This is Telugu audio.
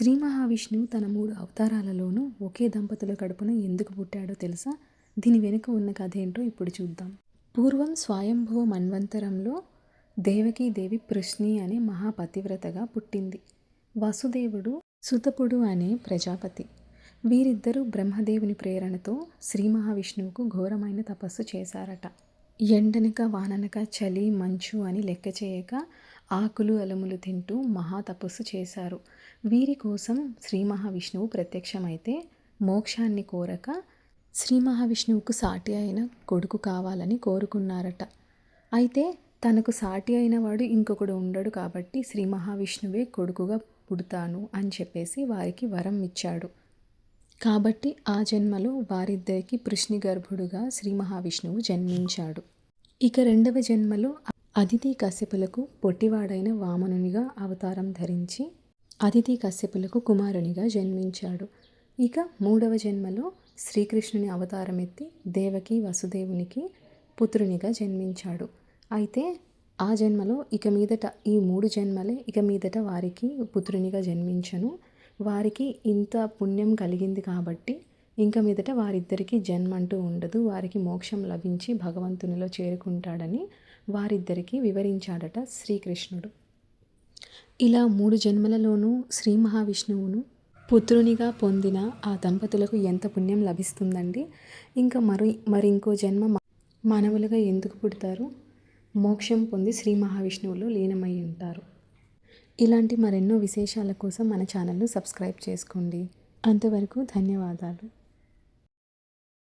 శ్రీ మహావిష్ణువు తన మూడు అవతారాలలోనూ ఒకే దంపతుల కడుపున ఎందుకు పుట్టాడో తెలుసా? దీని వెనుక ఉన్న కథ ఏంటో ఇప్పుడు చూద్దాం. పూర్వం స్వయంభువ మన్వంతరంలో దేవకీదేవి పృష్ణి అనే మహాపతివ్రతగా పుట్టింది. వసుదేవుడు సుతపుడు అనే ప్రజాపతి. వీరిద్దరూ బ్రహ్మదేవుని ప్రేరణతో శ్రీ మహావిష్ణువుకు ఘోరమైన తపస్సు చేశారట. ఎండనక వాననక చలి మంచు అని లెక్క చేయక ఆకులు అలములు తింటూ మహా తపస్సు చేశారు. వీరి కోసం శ్రీ మహావిష్ణువు ప్రత్యక్షమైతే మోక్షాన్ని కోరక శ్రీ మహావిష్ణువుకు సాటి అయిన కొడుకు కావాలని కోరుకున్నారట. అయితే తనకు సాటి అయిన వాడు ఇంకొకడు ఉండడు కాబట్టి శ్రీ మహావిష్ణువే కొడుకుగా పుడతాను అని చెప్పేసి వారికి వరం ఇచ్చాడు. కాబట్టి ఆ జన్మలో వారిద్దరికి పృష్ణి గర్భుడుగా శ్రీ మహావిష్ణువు జన్మించాడు. ఇక రెండవ జన్మలో అదితి కశ్యపులకు పొట్టివాడైన వామనునిగా అవతారం ధరించి అదితి కశ్యపులకు కుమారునిగా జన్మించాడు. ఇక మూడవ జన్మలో శ్రీకృష్ణుని అవతారం ఎత్తి దేవకి వసుదేవునికి పుత్రునిగా జన్మించాడు. అయితే ఆ జన్మలో ఇక మీదట ఈ మూడు జన్మలే ఇక మీదట వారికి పుత్రునిగా జన్మించను. వారికి ఇంత పుణ్యం కలిగింది కాబట్టి ఇంక మీదట వారిద్దరికీ జన్మ అంటూ ఉండదు. వారికి మోక్షం లభించి భగవంతునిలో చేరుకుంటాడని వారిద్దరికీ వివరించాడట శ్రీకృష్ణుడు. ఇలా మూడు జన్మలలోనూ శ్రీ మహావిష్ణువును పుత్రునిగా పొందిన ఆ దంపతులకు ఎంత పుణ్యం లభిస్తుందండి? ఇంకా మరి మరి ఇంకో జన్మ మానవులుగా ఎందుకు పుడతారు? మోక్షం పొంది శ్రీ మహావిష్ణువులో లీనమై ఉంటారు. ఇలాంటి మరెన్నో విశేషాల కోసం మన ఛానల్ను సబ్స్క్రైబ్ చేసుకోండి. అంతవరకు ధన్యవాదాలు.